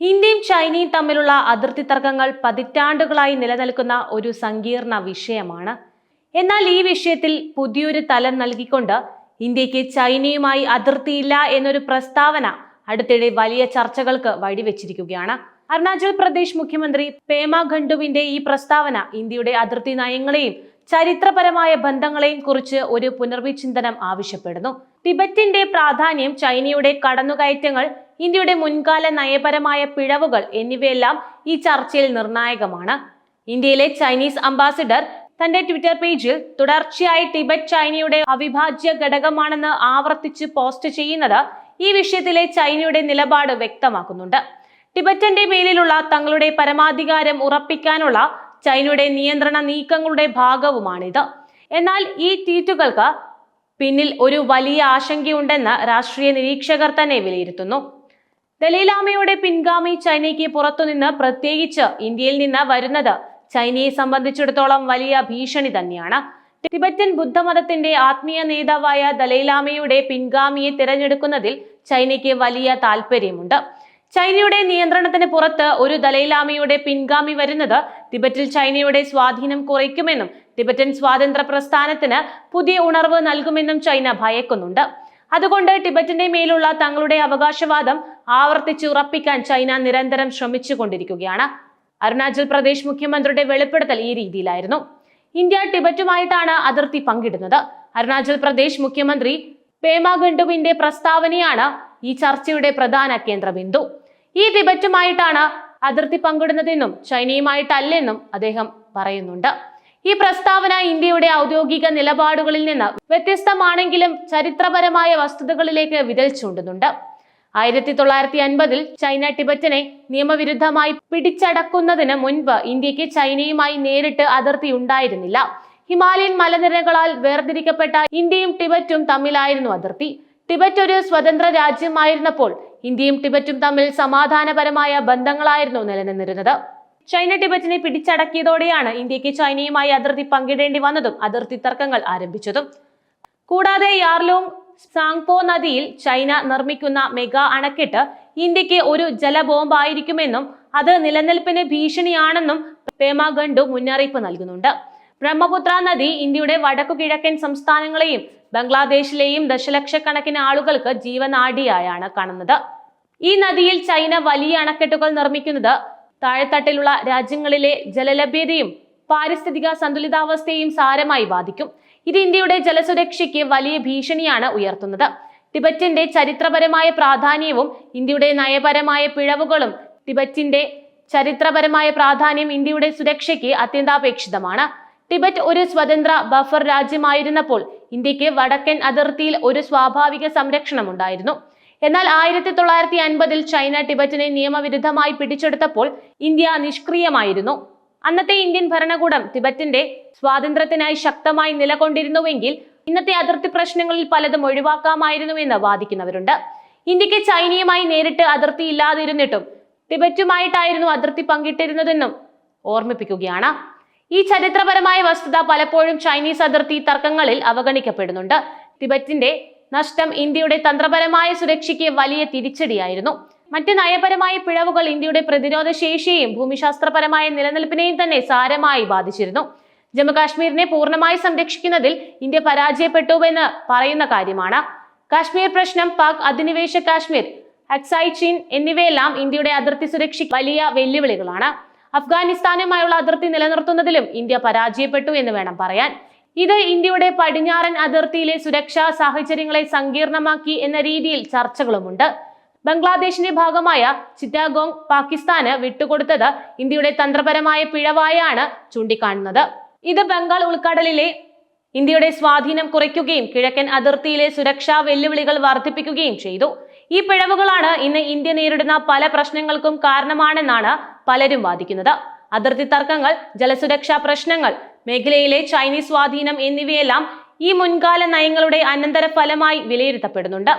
ഇന്ത്യയും ചൈനയും തമ്മിലുള്ള അതിർത്തി തർക്കങ്ങൾ പതിറ്റാണ്ടുകളായി നിലനിൽക്കുന്ന ഒരു സങ്കീർണ വിഷയമാണ്. എന്നാൽ ഈ വിഷയത്തിൽ പുതിയൊരു തലം നൽകിക്കൊണ്ട് ഇന്ത്യയ്ക്ക് ചൈനയുമായി അതിർത്തിയില്ല എന്നൊരു പ്രസ്താവന അടുത്തിടെ വലിയ ചർച്ചകൾക്ക് വഴിവെച്ചിരിക്കുകയാണ്. അരുണാചൽ പ്രദേശ് മുഖ്യമന്ത്രി പേമ ഖണ്ഡുവിന്റെ ഈ പ്രസ്താവന ഇന്ത്യയുടെ അതിർത്തി നയങ്ങളെയും ചരിത്രപരമായ ബന്ധങ്ങളെയും കുറിച്ച് ഒരു പുനർവിചിന്തനം ആവശ്യപ്പെടുന്നു. ടിബറ്റിന്റെ പ്രാധാന്യം ചൈനയുടെ കടന്നുകയറ്റങ്ങൾ ഇന്ത്യയുടെ മുൻകാല നയപരമായ പിഴവുകൾ എന്നിവയെല്ലാം ഈ ചർച്ചയിൽ നിർണായകമാണ്. ഇന്ത്യയിലെ ചൈനീസ് അംബാസിഡർ തന്റെ ട്വിറ്റർ പേജിൽ തുടർച്ചയായി ടിബറ്റ് ചൈനയുടെ അവിഭാജ്യ ഘടകമാണെന്ന് ആവർത്തിച്ച് പോസ്റ്റ് ചെയ്യുന്നത് ഈ വിഷയത്തിലെ ചൈനയുടെ നിലപാട് വ്യക്തമാക്കുന്നുണ്ട്. ടിബറ്റന്റെ മേലിലുള്ള തങ്ങളുടെ പരമാധികാരം ഉറപ്പിക്കാനുള്ള ചൈനയുടെ നിയന്ത്രണ നീക്കങ്ങളുടെ ഭാഗവുമാണിത്. എന്നാൽ ഈ ട്വീറ്റുകൾക്ക് പിന്നിൽ ഒരു വലിയ ആശങ്കയുണ്ടെന്ന് രാഷ്ട്രീയ നിരീക്ഷകർ തന്നെ വിലയിരുത്തുന്നു. ദലൈലാമയുടെ പിൻഗാമി ചൈനയ്ക്ക് പുറത്തുനിന്ന് പ്രത്യേകിച്ച് ഇന്ത്യയിൽ നിന്ന് വരുന്നത് ചൈനയെ സംബന്ധിച്ചിടത്തോളം വലിയ ഭീഷണി തന്നെയാണ്. ടിബറ്റൻ ബുദ്ധമതത്തിന്റെ ആത്മീയ നേതാവായ ദലൈലാമയുടെ പിൻഗാമിയെ തിരഞ്ഞെടുക്കുന്നതിൽ ചൈനയ്ക്ക് വലിയ താല്പര്യമുണ്ട്. ചൈനയുടെ നിയന്ത്രണത്തിന് പുറത്ത് ഒരു ദലൈലാമയുടെ പിൻഗാമി വരുന്നത് ടിബറ്റിൽ ചൈനയുടെ സ്വാധീനം കുറയ്ക്കുമെന്നും ടിബറ്റൻ സ്വാതന്ത്ര്യ പ്രസ്ഥാനത്തിന് പുതിയ ഉണർവ് നൽകുമെന്നും ചൈന ഭയക്കുന്നുണ്ട്. അതുകൊണ്ട് ടിബറ്റിന്റെ മേലുള്ള തങ്ങളുടെ അവകാശവാദം ആവർത്തിച്ച് ഉറപ്പിക്കാൻ ചൈന നിരന്തരം ശ്രമിച്ചുകൊണ്ടിരിക്കുകയാണ്. അരുണാചൽ പ്രദേശ് മുഖ്യമന്ത്രിയുടെ വെളിപ്പെടുത്തൽ ഈ രീതിയിലായിരുന്നു. ഇന്ത്യ ടിബറ്റുമായിട്ടാണ് അതിർത്തി പങ്കിടുന്നത്. അരുണാചൽ പ്രദേശ് മുഖ്യമന്ത്രി പേമ ഖണ്ഡുവിന്റെ പ്രസ്താവനയാണ് ഈ ചർച്ചയുടെ പ്രധാന കേന്ദ്രബിന്ദു. ഈ ടിബറ്റുമായിട്ടാണ് അതിർത്തി പങ്കിടുന്നതെന്നും ചൈനയുമായിട്ടല്ലെന്നും അദ്ദേഹം പറയുന്നുണ്ട്. ഈ പ്രസ്താവന ഇന്ത്യയുടെ ഔദ്യോഗിക നിലപാടുകളിൽ നിന്ന് വ്യത്യസ്തമാണെങ്കിലും ചരിത്രപരമായ വസ്തുതകളിലേക്ക് വിരൽ ചൂണ്ടുന്നുണ്ട്. ആയിരത്തി തൊള്ളായിരത്തി അൻപതിൽ ചൈന ടിബറ്റിനെ നിയമവിരുദ്ധമായി പിടിച്ചടക്കുന്നതിന് മുൻപ് ഇന്ത്യയ്ക്ക് ചൈനയുമായി നേരിട്ട് അതിർത്തി ഉണ്ടായിരുന്നില്ല ഹിമാലയൻ മലനിരകളാൽ വേർതിരിക്കപ്പെട്ട ഇന്ത്യയും ടിബറ്റും തമ്മിലായിരുന്നു അതിർത്തി. ടിബറ്റ് ഒരു സ്വതന്ത്ര രാജ്യമായിരുന്നപ്പോൾ ഇന്ത്യയും ടിബറ്റും തമ്മിൽ സമാധാനപരമായ ബന്ധങ്ങളായിരുന്നു നിലനിന്നിരുന്നത്. ചൈന ടിബറ്റിനെ പിടിച്ചടക്കിയതോടെയാണ് ഇന്ത്യയ്ക്ക് ചൈനയുമായി അതിർത്തി പങ്കിടേണ്ടി വന്നതും അതിർത്തി തർക്കങ്ങൾ ആരംഭിച്ചതും. കൂടാതെ യാർലോങ് സാങ്പോ നദിയിൽ ചൈന നിർമ്മിക്കുന്ന മെഗാ അണക്കെട്ട് ഇന്ത്യയ്ക്ക് ഒരു ജലബോംബായിരിക്കുമെന്നും അത് നിലനിൽപ്പിന് ഭീഷണിയാണെന്നും പേമ ഗണ്ഡു മുന്നറിയിപ്പ് നൽകുന്നുണ്ട്. ബ്രഹ്മപുത്ര നദി ഇന്ത്യയുടെ വടക്കു കിഴക്കൻ സംസ്ഥാനങ്ങളെയും ബംഗ്ലാദേശിലെയും ദശലക്ഷക്കണക്കിന് ആളുകൾക്ക് ജീവനാഡിയായാണ് കാണുന്നത്. ഈ നദിയിൽ ചൈന വലിയ അണക്കെട്ടുകൾ നിർമ്മിക്കുന്നത് താഴെത്തട്ടിലുള്ള രാജ്യങ്ങളിലെ ജലലഭ്യതയും പാരിസ്ഥിതിക സന്തുലിതാവസ്ഥയും സാരമായി ബാധിക്കും. ഇത് ഇന്ത്യയുടെ ജലസുരക്ഷയ്ക്ക് വലിയ ഭീഷണിയാണ് ഉയർത്തുന്നത്. ടിബറ്റിന്റെ ചരിത്രപരമായ പ്രാധാന്യവും ഇന്ത്യയുടെ നയപരമായ പിഴവുകളും ടിബറ്റിന്റെ ചരിത്രപരമായ പ്രാധാന്യം ഇന്ത്യയുടെ സുരക്ഷയ്ക്ക് അത്യന്താപേക്ഷിതമാണ്. ടിബറ്റ് ഒരു സ്വതന്ത്ര ബഫർ രാജ്യമായിരുന്നപ്പോൾ ഇന്ത്യയ്ക്ക് വടക്കൻ അതിർത്തിയിൽ ഒരു സ്വാഭാവിക സംരക്ഷണം ഉണ്ടായിരുന്നു എന്നാൽ ആയിരത്തി തൊള്ളായിരത്തി അൻപതിൽ ചൈന ടിബറ്റിനെ നിയമവിരുദ്ധമായി പിടിച്ചെടുത്തപ്പോൾ ഇന്ത്യ നിഷ്ക്രിയമായിരുന്നു. അന്നത്തെ ഇന്ത്യൻ ഭരണകൂടം ടിബറ്റിന്റെ സ്വാതന്ത്ര്യത്തിനായി ശക്തമായി നിലകൊണ്ടിരുന്നുവെങ്കിൽ ഇന്നത്തെ അതിർത്തി പ്രശ്നങ്ങളിൽ പലതും ഒഴിവാക്കാമായിരുന്നുവെന്ന് വാദിക്കുന്നവരുണ്ട്. ഇന്ത്യയ്ക്ക് ചൈനയുമായി നേരിട്ട് അതിർത്തി ഇല്ലാതിരുന്നിട്ടും ടിബറ്റുമായിട്ടായിരുന്നു അതിർത്തി പങ്കിട്ടിരുന്നതെന്നും ഓർമ്മിപ്പിക്കുകയാണ്. ഈ ചരിത്രപരമായ വസ്തുത പലപ്പോഴും ചൈനീസ് അതിർത്തി തർക്കങ്ങളിൽ അവഗണിക്കപ്പെടുന്നുണ്ട്. ടിബറ്റിന്റെ നഷ്ടം ഇന്ത്യയുടെ തന്ത്രപരമായ സുരക്ഷയ്ക്ക് വലിയ തിരിച്ചടിയായിരുന്നു. മറ്റ് നയപരമായ പിഴവുകൾ ഇന്ത്യയുടെ പ്രതിരോധ ശേഷിയെയും ഭൂമിശാസ്ത്രപരമായ നിലനിൽപ്പിനെയും തന്നെ സാരമായി ബാധിച്ചിരുന്നു. ജമ്മുകാശ്മീരിനെ പൂർണമായി സംരക്ഷിക്കുന്നതിൽ ഇന്ത്യ പരാജയപ്പെട്ടുവെന്ന് പറയുന്ന കാര്യമാണ്. കാശ്മീർ പ്രശ്നം പാക് അധിനിവേശ കാശ്മീർ അക്സായി ചീൻ എന്നിവയെല്ലാം ഇന്ത്യയുടെ അതിർത്തി സുരക്ഷയ്ക്ക് വലിയ വെല്ലുവിളികളാണ്. അഫ്ഗാനിസ്ഥാനുമായുള്ള അതിർത്തി നിലനിർത്തുന്നതിലും ഇന്ത്യ പരാജയപ്പെട്ടു എന്ന് വേണം പറയാൻ. ഇത് ഇന്ത്യയുടെ പടിഞ്ഞാറൻ അതിർത്തിയിലെ സുരക്ഷാ സാഹചര്യങ്ങളെ സങ്കീർണമാക്കി എന്ന രീതിയിൽ ചർച്ചകളുമുണ്ട്. ബംഗ്ലാദേശിന്റെ ഭാഗമായ ചിറ്റാഗോങ് പാകിസ്ഥാന് വിട്ടുകൊടുത്തത് ഇന്ത്യയുടെ തന്ത്രപരമായ പിഴവായാണ് ചൂണ്ടിക്കാണുന്നത്. ഇത് ബംഗാൾ ഉൾക്കടലിലെ ഇന്ത്യയുടെ സ്വാധീനം കുറയ്ക്കുകയും കിഴക്കൻ അതിർത്തിയിലെ സുരക്ഷാ വെല്ലുവിളികൾ വർദ്ധിപ്പിക്കുകയും ചെയ്തു. ഈ പിഴവുകളാണ് ഇന്ന് ഇന്ത്യ നേരിടുന്ന പല പ്രശ്നങ്ങൾക്കും കാരണമാണെന്നാണ് പലരും വാദിക്കുന്നത്. അതിർത്തി തർക്കങ്ങൾ ജലസുരക്ഷാ പ്രശ്നങ്ങൾ മേഖലയിലെ ചൈനീസ് സ്വാധീനം എന്നിവയെല്ലാം ഈ മുൻകാല നയങ്ങളുടെ അനന്തരഫലമായി വിലയിരുത്തപ്പെടുന്നുണ്ട്.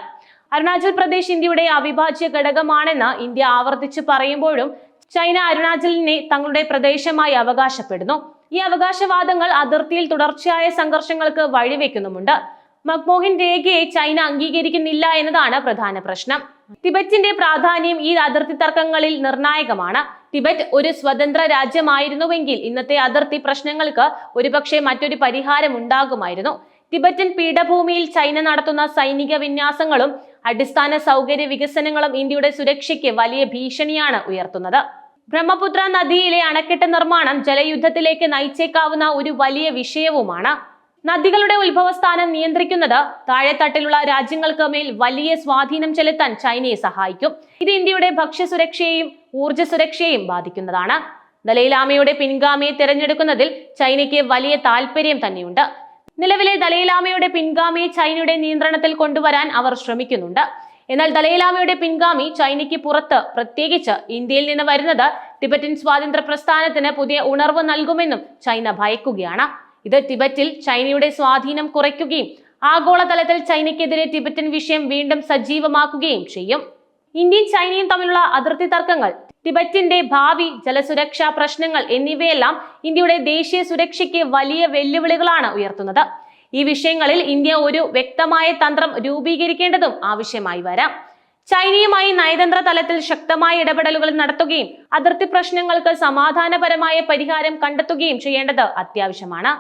അരുണാചൽ പ്രദേശ് ഇന്ത്യയുടെ അവിഭാജ്യ ഘടകമാണെന്ന് ഇന്ത്യ ആവർത്തിച്ച് പറയുമ്പോഴും ചൈന അരുണാചലിനെ തങ്ങളുടെ പ്രദേശമായി അവകാശപ്പെടുന്നു. ഈ അവകാശവാദങ്ങൾ അതിർത്തിയിൽ തുടർച്ചയായ സംഘർഷങ്ങൾക്ക് വഴിവെക്കുന്നുമുണ്ട്. മക്മോഹൻ രേഖയെ ചൈന അംഗീകരിക്കുന്നില്ല എന്നതാണ് പ്രധാന പ്രശ്നം. ടിബറ്റിന്റെ പ്രാധാന്യം ഈ അതിർത്തി തർക്കങ്ങളിൽ നിർണായകമാണ്. ടിബറ്റ് ഒരു സ്വതന്ത്ര രാജ്യമായിരുന്നുവെങ്കിൽ ഇന്നത്തെ അതിർത്തി പ്രശ്നങ്ങൾക്ക് ഒരുപക്ഷെ മറ്റൊരു പരിഹാരം ഉണ്ടാകുമായിരുന്നു ടിബറ്റൻ പീഠഭൂമിയിൽ ചൈന നടത്തുന്ന സൈനിക വിന്യാസങ്ങളും അടിസ്ഥാന സൗകര്യ വികസനങ്ങളും ഇന്ത്യയുടെ സുരക്ഷയ്ക്ക് വലിയ ഭീഷണിയാണ് ഉയർത്തുന്നത്. ബ്രഹ്മപുത്ര നദിയിലെ അണക്കെട്ട് നിർമ്മാണം ജലയുദ്ധത്തിലേക്ക് നയിച്ചേക്കാവുന്ന ഒരു വലിയ വിഷയവുമാണ്. നദികളുടെ ഉത്ഭവസ്ഥാനം നിയന്ത്രിക്കുന്നത് താഴെത്തട്ടിലുള്ള രാജ്യങ്ങൾക്ക് മേൽ വലിയ സ്വാധീനം ചെലുത്താൻ ചൈനയെ സഹായിക്കും. ഇത് ഇന്ത്യയുടെ ഭക്ഷ്യസുരക്ഷയെയും ഊർജ സുരക്ഷയെയും ബാധിക്കുന്നതാണ്. ദലൈലാമയുടെ പിൻഗാമിയെ തിരഞ്ഞെടുക്കുന്നതിൽ ചൈനയ്ക്ക് വലിയ താല്പര്യം തന്നെയുണ്ട്. നിലവിലെ ദലൈലാമയുടെ പിൻഗാമിയെ ചൈനയുടെ നിയന്ത്രണത്തിൽ കൊണ്ടുവരാൻ അവർ ശ്രമിക്കുന്നുണ്ട്. എന്നാൽ ദലൈലാമയുടെ പിൻഗാമി ചൈനയ്ക്ക് പുറത്ത് പ്രത്യേകിച്ച് ഇന്ത്യയിൽ നിന്ന് വരുന്നത് ടിബറ്റൻ സ്വാതന്ത്ര്യ പ്രസ്ഥാനത്തിന് പുതിയ ഉണർവ് നൽകുമെന്നും ചൈന ഭയക്കുകയാണ്. ഇത് ടിബറ്റിൽ ചൈനയുടെ സ്വാധീനം കുറയ്ക്കുകയും ആഗോളതലത്തിൽ ചൈനയ്ക്കെതിരെ ടിബറ്റൻ വിഷയം വീണ്ടും സജീവമാക്കുകയും ചെയ്യും. ഇന്ത്യയും ചൈനയും തമ്മിലുള്ള അതിർത്തി തർക്കങ്ങൾ ടിബറ്റിന്റെ ഭാവി ജലസുരക്ഷാ പ്രശ്നങ്ങൾ എന്നിവയെല്ലാം ഇന്ത്യയുടെ ദേശീയ സുരക്ഷയ്ക്ക് വലിയ വെല്ലുവിളികളാണ് ഉയർത്തുന്നത്. ഈ വിഷയങ്ങളിൽ ഇന്ത്യ ഒരു വ്യക്തമായ തന്ത്രം രൂപീകരിക്കേണ്ടതും ആവശ്യമായി വരാം. ചൈനയുമായി നയതന്ത്ര തലത്തിൽ ശക്തമായ ഇടപെടലുകൾ നടത്തുകയും അതിർത്തി പ്രശ്നങ്ങൾക്ക് സമാധാനപരമായ പരിഹാരം കണ്ടെത്തുകയും ചെയ്യേണ്ടത് അത്യാവശ്യമാണ്.